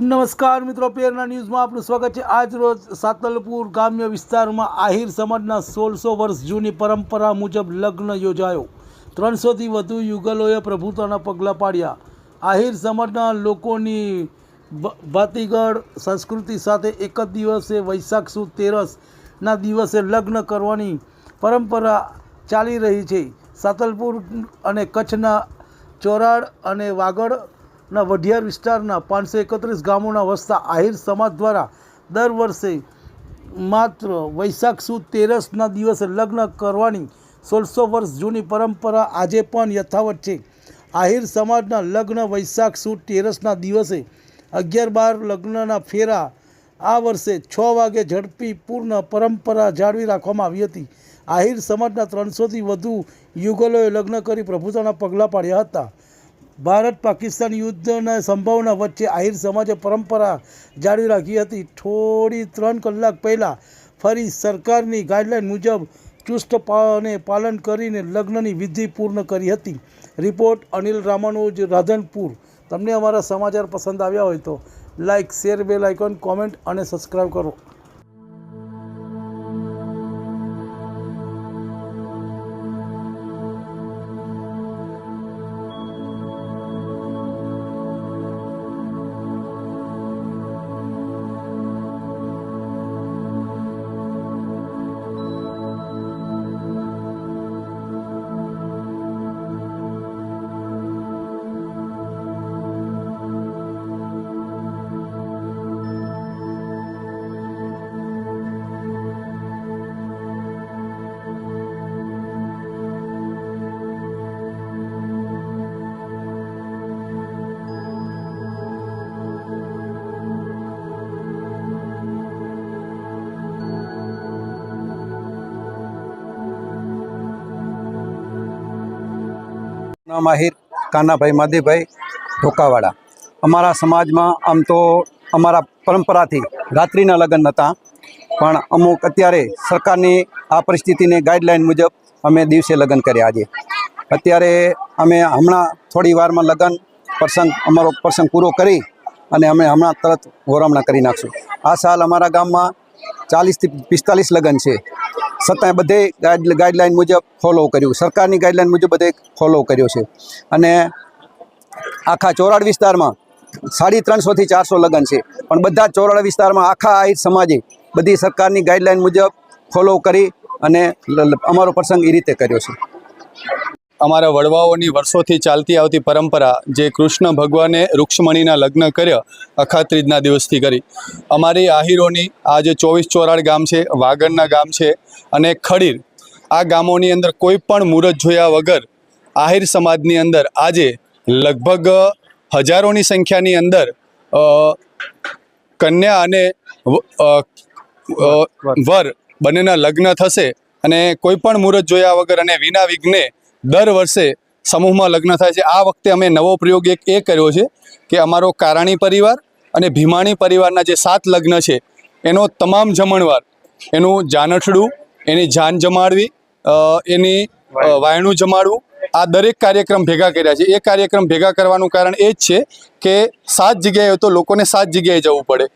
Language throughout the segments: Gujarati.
નમસ્કાર મિત્રો પેરના ન્યૂઝમાં આપનું સ્વાગત છે. આજ રોજ સાતલપુર ગ્રામ્ય વિસ્તારમાં આહિર સમાજના સોળસો વર્ષ જૂની પરંપરા મુજબ લગ્ન યોજાયો. ત્રણસોથી વધુ યુગલોએ પ્રભુતાના પગલાં પાડ્યા. આહિર સમાજના લોકોની ભાતીગળ સંસ્કૃતિ સાથે એક જ દિવસે વૈશાખ સુદ તેરસના દિવસે લગ્ન કરવાની પરંપરા ચાલી રહી છે. સાતલપુર અને કચ્છના ચોરાડ અને વાગડના વઢિયાર વિસ્તારના પાંચસો એકત્રીસ ગામોના વસતા આહિર સમાજ દ્વારા દર વર્ષે માત્ર વૈશાખ સુદ તેરસના દિવસે લગ્ન કરવાની સોળસો વર્ષ જૂની પરંપરા આજે પણ યથાવત છે. આહિર સમાજના લગ્ન વૈશાખ સુદ તેરસના દિવસે અગિયાર બાર લગ્નના ફેરા આ વર્ષે છ વાગે ઝડપી પૂર્ણ પરંપરા જાળવી રાખવામાં આવી હતી. આહિર સમાજના ત્રણસોથી વધુ યુગલોએ લગ્ન કરી પ્રભુતાના પગલાં પાડ્યા હતા. ભારત પાકિસ્તાન યુદ્ધના સંભાવના વચ્ચે આહિર સમાજે પરંપરા જાળવી રાખી હતી. થોડી ત્રણ કલાક પહેલાં ફરી સરકારની ગાઈડલાઈન મુજબ ચુસ્તપણે પાલન કરીને લગ્નની વિધિ પૂર્ણ કરી હતી. રિપોર્ટ અનિલ રામાનુજ, રાધનપુર. તમને અમારા સમાચાર પસંદ આવ્યા હોય તો like share, bell icon, comment અને સબસ્ક્રાઈબ કરો. નામ આહિર કાનાભાઈ માધીભાઈ ઢોકાવાડા અમારા સમાજમાં આમ તો અમારા પરંપરાથી રાત્રિના લગ્ન હતા પણ અમુક અત્યારે સરકારની આ પરિસ્થિતિને ગાઈડલાઈન મુજબ અમે દિવસે લગ્ન કર્યા આજે. અત્યારે અમે હમણાં થોડી વારમાં લગ્ન પ્રસંગ, અમારો પ્રસંગ પૂરો કરી અને અમે હમણાં તરત ગોરામણા કરી નાખશું. આ સાલ અમારા ગામમાં ચાલીસથી પિસ્તાલીસ લગ્ન છે. છતાંય બધે ગાઈડ ગાઈડલાઇન મુજબ ફોલો કર્યું. સરકારની ગાઈડલાઇન મુજબ બધે ફોલો કર્યો છે. અને આખા ચોરાડ વિસ્તારમાં સાડી ત્રણસોથી ચારસો લગ્ન છે. પણ બધા ચોરાડ વિસ્તારમાં આખા આહિર સમાજે બધી સરકારની ગાઈડલાઈન મુજબ ફોલો કરી અને અમારો પ્રસંગ એ રીતે કર્યો છે. અમારા વડવાઓની વર્ષોથી ચાલતી આવતી પરંપરા જે કૃષ્ણ ભગવાને રૂક્ષ્મણીના લગ્ન કર્યા, અખાત્રીજના દિવસથી કરી. અમારી આહિરોની આ જે ચોવીસ ચોરાડ ગામ છે, વાગડના ગામ છે અને ખડીર, આ ગામોની અંદર કોઈ પણ મુહૂર્ત જોયા વગર આહિર સમાજની અંદર આજે લગભગ હજારોની સંખ્યાની અંદર કન્યા અને વર બંનેના લગ્ન થશે અને કોઈ પણ મુહૂર્ત જોયા વગર અને વિના વિઘ્ને દર વર્ષે સમૂહમાં લગ્ન થાય છે. આ વખતે અમે નવો પ્રયોગ એક એ કર્યો છે કે અમારો કારાણી પરિવાર અને ભીમાણી પરિવારના જે સાત લગ્ન છે, એનો તમામ જમણવાર એનું જાનઠડું, એની જાન જમાડવી એની વાયણું જમાડવું, આ દરેક કાર્યક્રમ ભેગા કર્યા છે. એ કાર્યક્રમ ભેગા કરવાનું કારણ એ જ છે કે સાત જગ્યાએ તો લોકોને સાત જગ્યાએ જવું પડે.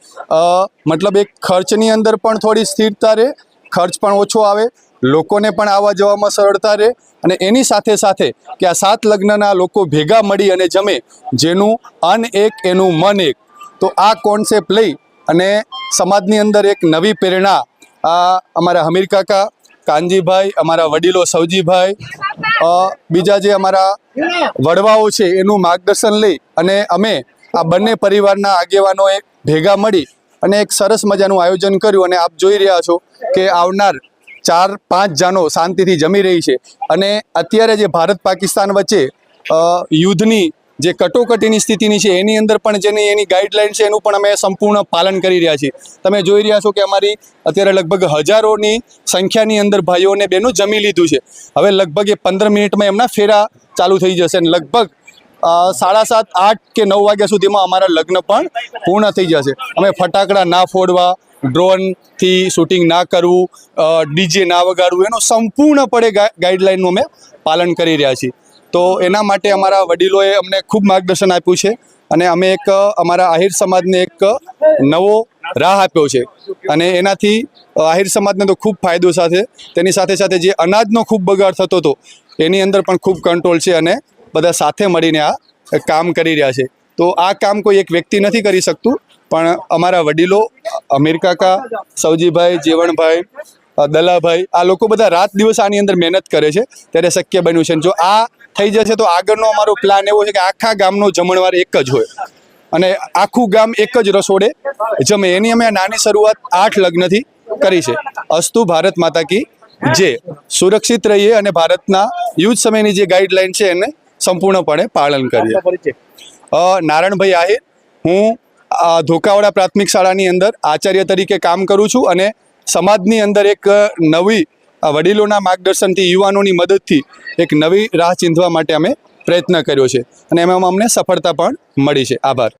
મતલબ એક ખર્ચની અંદર પણ થોડી સ્થિરતા રહે, ખર્ચ પણ ઓછો આવે લોકોને પણ આવવા જવામાં સરળતા રહે અને એની સાથે સાથે કે આ સાત લગ્નના લોકો ભેગા મળી અને જમે, જેનું અન એક, એનું મન એક. તો આ કોન્સેપ્ટ લઈ અને સમાજની અંદર એક નવી પ્રેરણા આ અમારા હમીર કાકા, કાનજીભાઈ, અમારા વડીલો સૌજીભાઈ બીજા જે અમારા વડવાઓ છે એનું માર્ગદર્શન લઈ અને અમે આ બંને પરિવારના આગેવાનોએ ભેગા મળી અને એક સરસ મજાનું આયોજન કર્યું અને આપ જોઈ રહ્યા છો કે આવનાર ચાર પાંચ જાનો શાંતિથી જમી રહી છે. અને અત્યારે જે ભારત પાકિસ્તાન વચ્ચે યુદ્ધની જે કટોકટીની સ્થિતિની છે, એની અંદર પણ જેની એની ગાઈડલાઇન છે, એનું પણ અમે સંપૂર્ણ પાલન કરી રહ્યા છીએ. તમે જોઈ રહ્યા છો કે અમારી અત્યારે લગભગ હજારોની સંખ્યાની અંદર ભાઈઓ અને બહેનો જમી લીધું છે. હવે લગભગ એ પંદર મિનિટમાં એમના ફેરા ચાલુ થઈ જશે અને લગભગ સાડા સાત, આઠ કે નવ વાગ્યા સુધીમાં અમારા લગ્ન પણ પૂર્ણ થઈ જશે. અમે ફટાકડા ના ફોડવા ડ્રોનથી શૂટિંગ ના કરવું ડીજે ના વગાડવું, એનો સંપૂર્ણપણે ગાઈડલાઇનનું અમે પાલન કરી રહ્યા છીએ. તો એના માટે અમારા વડીલોએ અમને ખૂબ માર્ગદર્શન આપ્યું છે અને અમે એક, અમારા આહિર સમાજને એક નવો રાહ આપ્યો છે. અને એનાથી આહિર સમાજને તો ખૂબ ફાયદો સાથે, તેની સાથે સાથે જે અનાજનો ખૂબ બગાડ થતો હતો, એની અંદર પણ ખૂબ કંટ્રોલ છે અને બધા સાથે મળીને આ કામ કરી રહ્યા છે. તો આ કામ કોઈ એક વ્યક્તિ નથી કરી શકતું, પણ અમારા વડીલો, અમીર કાકા સૌજીભાઈ જીવણભાઈ, દલાભાઈ, આ લોકો બધા રાત દિવસ આની અંદર મહેનત કરે છે. ત્યારે શક્ય બન્યું છે. જો આ થઈ જશે તો આગળનો અમારો પ્લાન એવો છે કે આખા ગામનો જમણવાર એક જ હોય. અને આખું ગામ એક જ રસોડે જમે. એની અમે નાની શરૂઆત આઠ લગ્નથી કરી છે. અસ્તુ ભારત માતા કી જે સુરક્ષિત રહીએ અને ભારતના યુદ્ધ સમયની જે ગાઈડલાઈન છે એને સંપૂર્ણપણે પાલન કરીએ. નારાયણભાઈ નારણભાઈ આહિર હું ધોકાવાડા પ્રાથમિક શાળાની અંદર આચાર્ય તરીકે કામ કરું છું અને સમાજની અંદર એક નવી વડીલોના માર્ગદર્શનથી યુવાનોની મદદથી એક નવી રાહ ચીંધવા માટે અમે પ્રયત્ન કર્યો છે અને એમાં અમને સફળતા પણ મળી છે. આભાર.